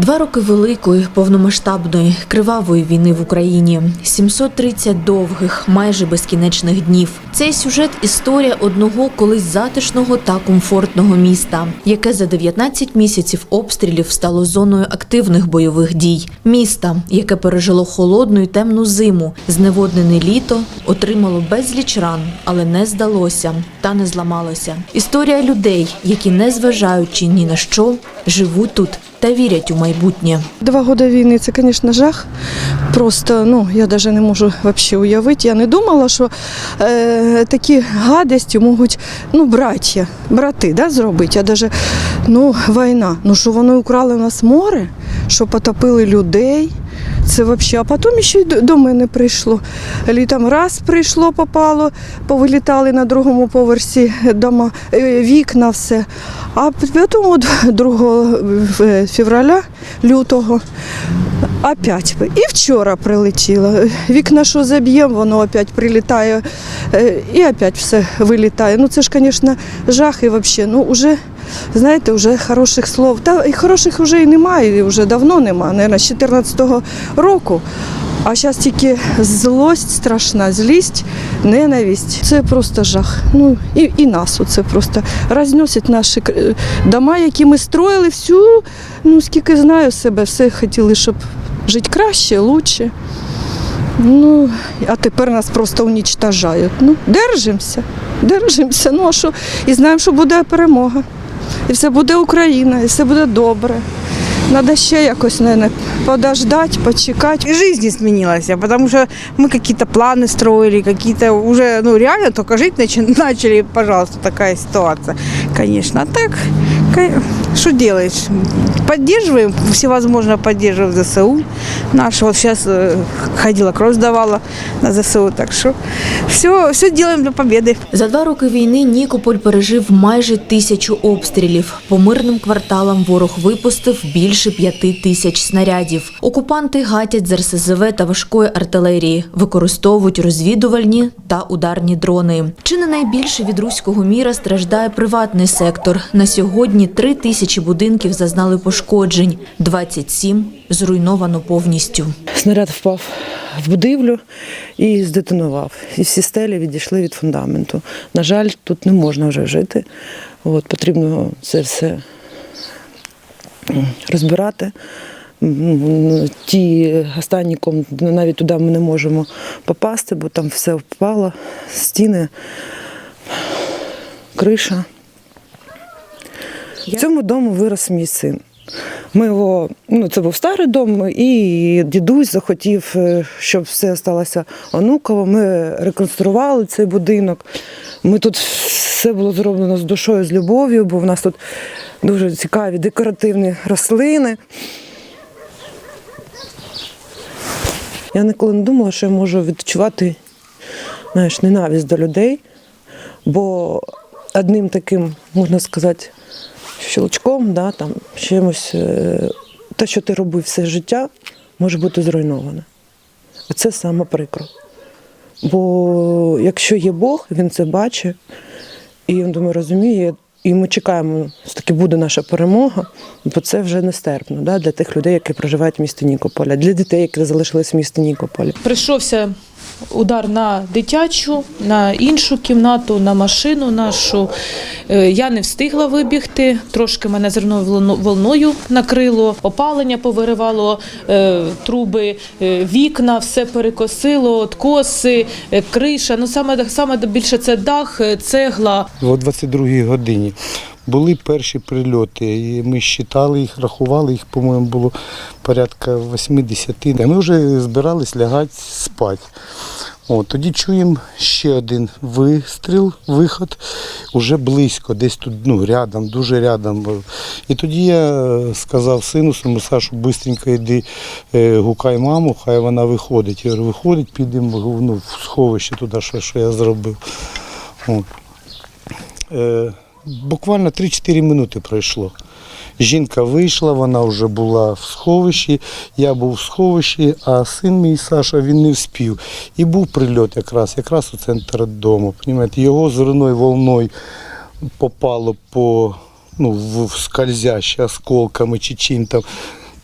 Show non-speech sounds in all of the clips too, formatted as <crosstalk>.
Два роки великої, повномасштабної, кривавої війни в Україні, 730 довгих, майже безкінечних днів. Цей сюжет історія одного колись затишного та комфортного міста, яке за 19 місяців обстрілів стало зоною активних бойових дій. Міста, яке пережило холодну і темну зиму, зневоднене літо, отримало безліч ран, але не здалося та не зламалося. Історія людей, які не зважаючи ні на що, живуть тут та вірять у майбутнє. Два роки війни це, звісно, жах. Просто ну я навіть не можу взагалі уявити. Я не думала, що е, такі гадості можуть ну, браття, брати да, зробити. Я навіть ну, війна. Ну що вони украли у нас море, що потопили людей. Це взагалі, а потім ще й до- мене прийшло. Літом раз прийшло, попало, повилітали на другому поверсі дома, е, вікна, все. А потім от 2 е, февраля, лютого, опять. І вчора прилетіло. Вікна, що заб'ємо, воно опять прилітає е, і опять все вилітає. Ну це ж, звісно, жах і взагалі, ну вже, знаєте, вже хороших слов. Та і хороших вже і немає, вже давно немає, мабуть, з 14-го року. А зараз тільки злость страшна, злість, ненависть. Це просто жах. Ну і, і нас оце просто розносять наші е, дома, які ми строїли, всю, ну скільки знаю себе, все хотіли, щоб жити краще, краще. Ну, а тепер нас просто унічтажають. Ну, держимося, держимося. Ну, а що? І знаємо, що буде перемога. І все буде Україна, і все буде добре. Надо ще якось, наверное, подождати, почекати. И жизнь не сменилась, потому что мы какие-то планы строили, какие-то уже, ну, реально только жить <laughs> начали, пожалуйста, такая ситуация, конечно. Так, что делаешь? Поддерживаем, всевозможно поддерживаем ЗСУ наши. Вот сейчас ходила, кровь сдавала на ЗСУ, так что все, все делаем для победы. За два роки війни Нікополь пережив майже тисячу обстрілів. По мирним кварталам ворог випустив більше п'яти тисяч снарядів. Окупанти гатять з РСЗВ та важкої артилерії, використовують розвідувальні та ударні дрони. Чи не найбільше від руського міра страждає приватний сектор? На сьогодні три тисячі будинків зазнали пошкоджень, 27 зруйновано повністю. Снаряд впав в будівлю і здетонував. І всі стелі відійшли від фундаменту. На жаль, тут не можна вже жити. От, потрібно це все розбирати. Ті останні комнати, навіть туди ми не можемо попасти, бо там все впало, стіни, криша. В цьому дому вирос мій син. Ми його, ну це був старий дом, і дідусь захотів, е, щоб все сталося онуково. Ми реконструювали цей будинок. Ми тут все було зроблено з душою, з любов'ю, бо в нас тут дуже цікаві декоративні рослини. Я ніколи не думала, що я можу відчувати знаєш, ненависть до людей, бо одним таким, можна сказати, щелчком, да, там, чимось, е, те, що ти робив все життя, може бути зруйноване. Це саме прикро. Бо якщо є Бог, він це бачить, і він думаю, розуміє, і ми чекаємо, що таки буде наша перемога, бо це вже нестерпно да, для тих людей, які проживають в місті Нікополя, для дітей, які залишились в місті Нікополя. Прийшовся удар на дитячу, на іншу кімнату, на машину нашу. Е, Я не встигла вибігти, трошки мене зерною волно- волною накрило, опалення повиривало, е, труби, е, вікна, все перекосило, откоси, криша. Ну саме саме більше це дах, цегла. о 22-й годині були перші прильоти. І ми считали їх, рахували їх, по-моєму, було порядка 80. А ми вже збирались лягати спати. О, тоді чуємо ще один вистріл, виход, уже близько, десь тут ну, рядом, дуже рядом. І тоді я е, сказав сину своєму Сашу, швидко йди, е, гукай маму, хай вона виходить. Я говорю, виходить, підемо ну, в сховище туди, що, що я зробив. От. Е, буквально 3-4 минути пройшло. Жінка вийшла, вона вже була в сховищі, я був в сховищі, а син мій Саша він не вспів. І був прильот якраз, якраз у центр дому. Понімаєте, його зерною волною попало по ну, в, скользяще осколками чи чим там.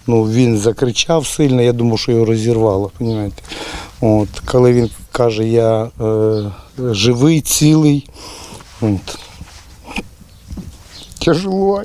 Ну, він закричав сильно, я думав, що його розірвало. Розумієте? От, коли він каже, я е, живий, цілий. От. Тяжело.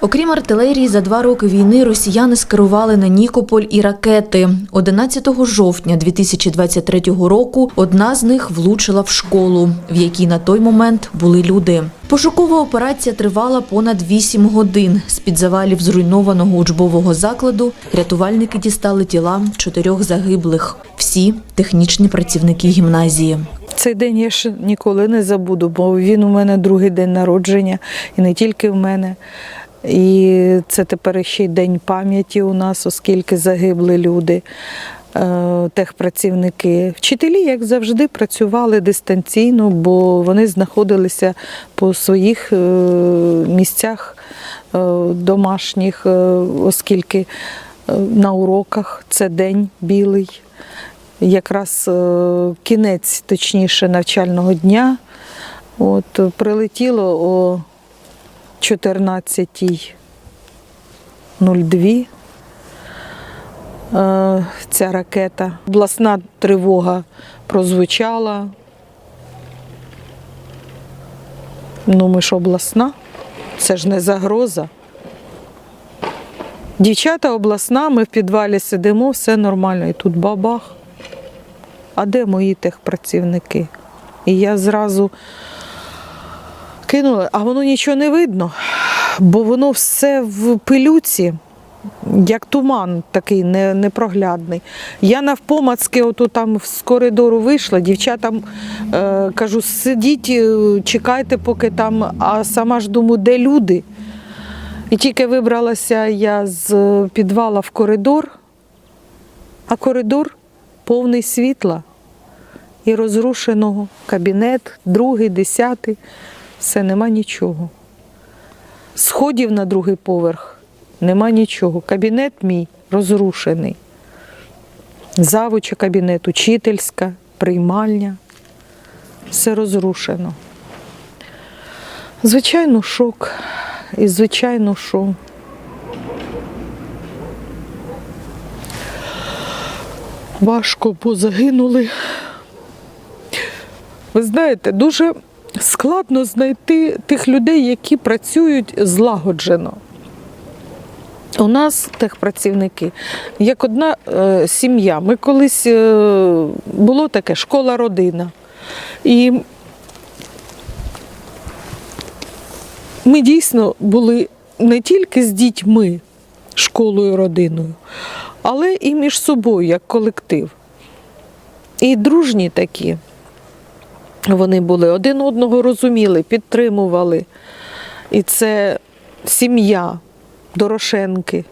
Окрім артилерії, за два роки війни росіяни скерували на Нікополь і ракети. 11 жовтня 2023 року одна з них влучила в школу, в якій на той момент були люди. Пошукова операція тривала понад 8 годин. З-під завалів зруйнованого учбового закладу рятувальники дістали тіла чотирьох загиблих. Всі технічні працівники гімназії. Цей день я ж ніколи не забуду, бо він у мене другий день народження, і не тільки в мене. І це тепер ще й день пам'яті у нас, оскільки загибли люди, е, техпрацівники. Вчителі, як завжди, працювали дистанційно, бо вони знаходилися по своїх е, місцях е, домашніх, оскільки на уроках це день білий якраз е, кінець, точніше, навчального дня. От, е, прилетіло о 14.02 е, ця ракета. Обласна тривога прозвучала. Ну, ми ж обласна, це ж не загроза. Дівчата обласна, ми в підвалі сидимо, все нормально. І тут бабах. А де мої техпрацівники? І я зразу кинула, а воно нічого не видно, бо воно все в пилюці, як туман такий непроглядний. Я навпомацки, ото там з коридору вийшла, дівчатам е, кажу, сидіть, е, чекайте, поки там, а сама ж думаю, де люди. І тільки вибралася я з підвала в коридор, а коридор повний світла і розрушеного. Кабінет, другий, десятий, все нема нічого. Сходів на другий поверх нема нічого. Кабінет мій розрушений. Завуча кабінет, учительська, приймальня. Все розрушено. Звичайно, шок. І звичайно, що важко, бо загинули. Ви знаєте, дуже складно знайти тих людей, які працюють злагоджено. У нас техпрацівники, як одна е, сім'я. Ми колись е, було таке школа-родина. І ми дійсно були не тільки з дітьми, школою, родиною, але і між собою, як колектив. І дружні такі. Вони були один одного розуміли, підтримували. І це сім'я Дорошенки,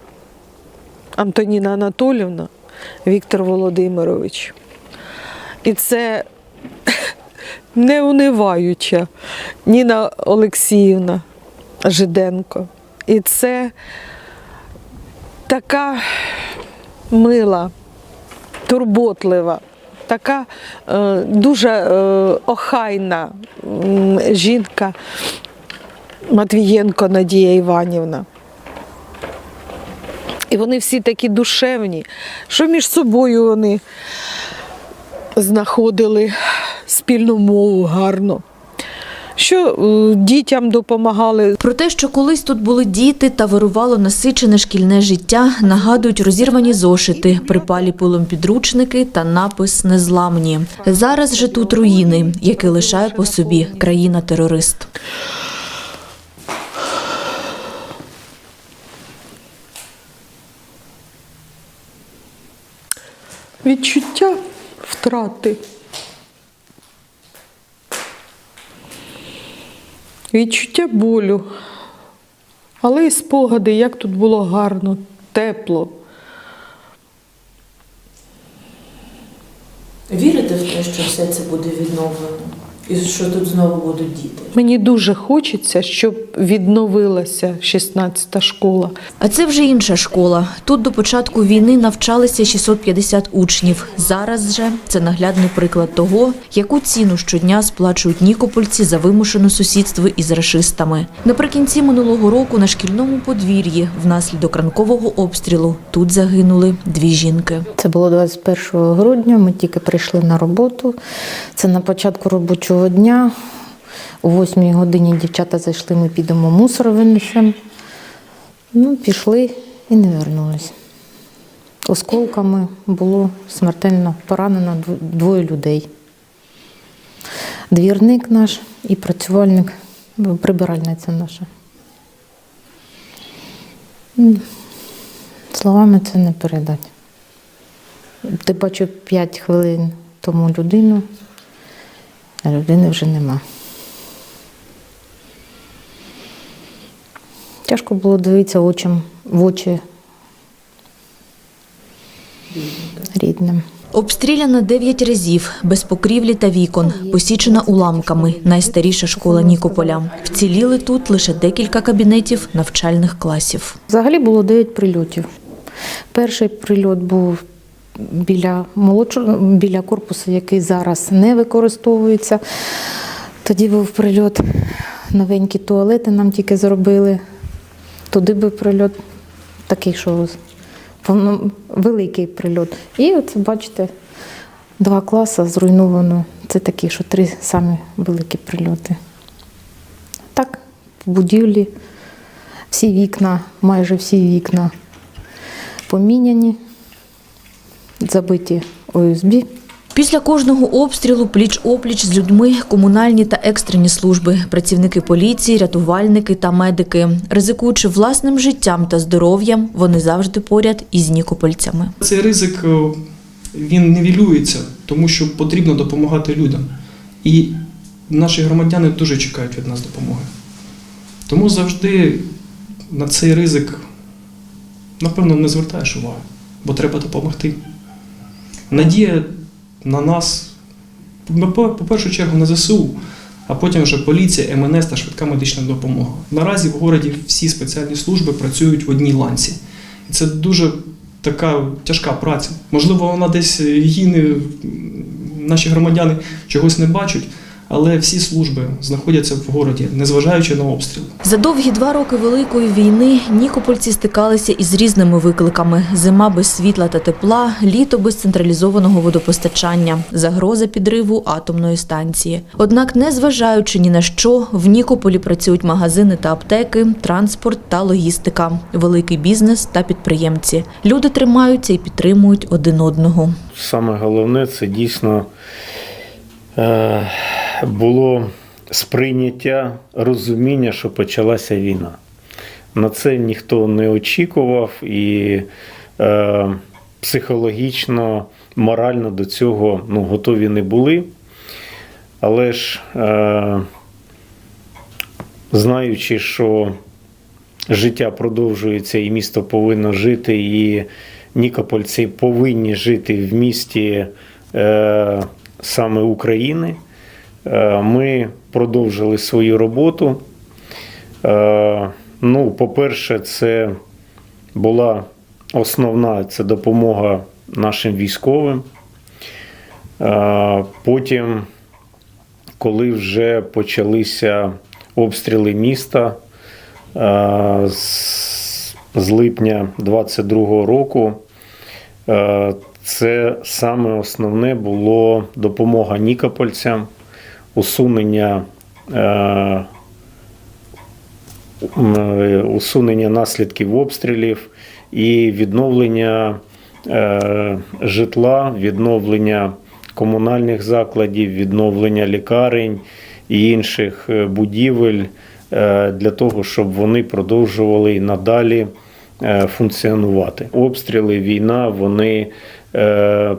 Антоніна Анатолівна, Віктор Володимирович. І це <laughs> неуниваюча Ніна Олексіївна Жиденко. І це така мила, турботлива, така е, дуже е, охайна жінка Матвієнко Надія Іванівна. І вони всі такі душевні, що між собою вони знаходили спільну мову гарно, що е, дітям допомагали. Про те, що колись тут були діти та вирувало насичене шкільне життя, нагадують розірвані зошити, припалі пилом підручники та напис Незламні. Зараз же тут руїни, які лишає по собі країна-терорист. відчуття втрати. Відчуття болю, але і спогади, як тут було гарно, тепло. Вірите в те, що все це буде відновлено? І що тут знову будуть діти? Мені дуже хочеться, щоб відновилася 16-та школа. А це вже інша школа. Тут до початку війни навчалися 650 учнів. Зараз же це наглядний приклад того, яку ціну щодня сплачують нікопольці за вимушене сусідство із рашистами. Наприкінці минулого року на шкільному подвір'ї внаслідок ранкового обстрілу тут загинули дві жінки. Це було 21 грудня. Ми тільки прийшли на роботу. Це на початку робочого дня. О 8 годині дівчата зайшли, ми підемо мусор винесемо. Ну, пішли і не вернулись. Осколками було смертельно поранено двоє людей. Двірник наш і працювальник, прибиральниця наша. Словами це не передати. Ти бачив 5 хвилин тому людину, а людини вже нема. Тяжко було дивитися очим, в очі рідним. Обстріляна дев'ять разів, без покрівлі та вікон, посічена уламками, найстаріша школа Нікополя. Вціліли тут лише декілька кабінетів навчальних класів. Взагалі було 9 прильотів. Перший прильот був біля молодшого, біля корпусу, який зараз не використовується. Тоді був прильот, новенькі туалети нам тільки зробили. Туди був прильот такий, що великий прильот. І от бачите, два класи зруйновано. Це такі, що три самі великі прильоти. Так, в будівлі всі вікна, майже всі вікна поміняні, забиті ОСБ. Після кожного обстрілу пліч-опліч з людьми комунальні та екстрені служби, працівники поліції, рятувальники та медики. Ризикуючи власним життям та здоров'ям, вони завжди поряд із нікопольцями. Цей ризик е, він нівелюється, тому що потрібно допомагати людям. І наші громадяни дуже чекають від нас допомоги. Тому завжди на цей ризик, напевно, не звертаєш уваги, бо треба допомогти. Надія на нас, ну, по першу чергу, на ЗСУ, а потім вже поліція, МНС та швидка медична допомога. Наразі в городі всі спеціальні служби працюють в одній ланці. І це дуже така тяжка праця. Можливо, вона десь її не, наші громадяни чогось не бачать, але всі служби знаходяться в городі, незважаючи на обстріл. За довгі два роки Великої війни нікопольці стикалися із різними викликами: зима без світла та тепла, літо без централізованого водопостачання, загроза підриву атомної станції. Однак, незважаючи ні на що, в Нікополі працюють магазини та аптеки, транспорт та логістика, великий бізнес та підприємці. Люди тримаються і підтримують один одного. Саме головне це дійсно е, було сприйняття розуміння, що почалася війна. На це ніхто не очікував і е, психологічно, морально до цього ну, готові не були. Але ж, е, знаючи, що життя продовжується і місто повинно жити, і нікопольці повинні жити в місті е, саме України. Е, ми продовжили свою роботу. Е, ну, по-перше, це була основна це допомога нашим військовим. Е, потім, коли вже почалися обстріли міста, з, липня 22-го року, це саме основне було допомога нікопольцям, усунення, е, усунення наслідків обстрілів і відновлення е, житла, відновлення комунальних закладів, відновлення лікарень і інших е, будівель для того, щоб вони продовжували і надалі функціонувати. Обстріли, війна, вони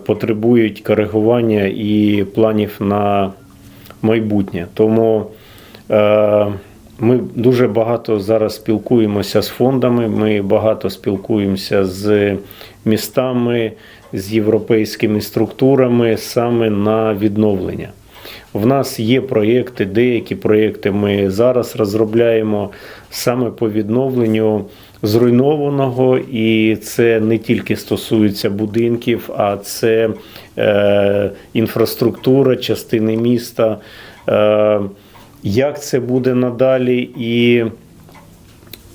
потребують коригування і планів на майбутнє. Тому е, ми дуже багато зараз спілкуємося з фондами, ми багато спілкуємося з містами, з європейськими структурами саме на відновлення. В нас є проєкти, деякі проєкти ми зараз розробляємо саме по відновленню зруйнованого, і це не тільки стосується будинків, а це е, інфраструктура, частини міста. Е, як це буде надалі і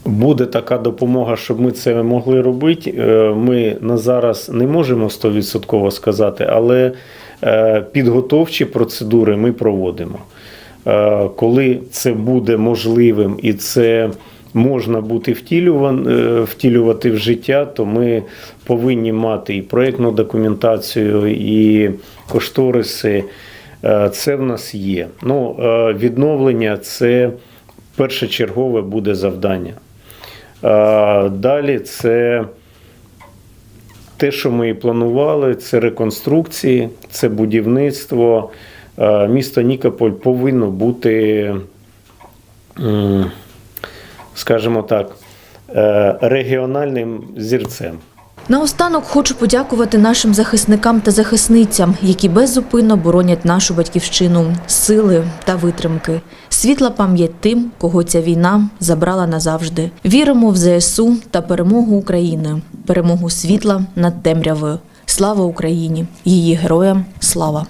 буде така допомога, щоб ми це могли робити. е, Ми на зараз не можемо 100% сказати, але е, підготовчі процедури ми проводимо. Е, Коли це буде можливим і це можна бути втілюван- е, втілювати в життя, то ми повинні мати і проєктну документацію, і кошториси. Е, Це в нас є. Ну, е, відновлення це першочергове буде завдання. Далі це те, що ми і планували, це реконструкції, це будівництво. Місто Нікополь повинно бути, скажімо так, е, регіональним зірцем. Наостанок хочу подякувати нашим захисникам та захисницям, які беззупинно боронять нашу батьківщину, сили та витримки. Світла пам'ять тим, кого ця війна забрала назавжди. Віримо в ЗСУ та перемогу України, перемогу світла над темрявою. Слава Україні! Її героям слава!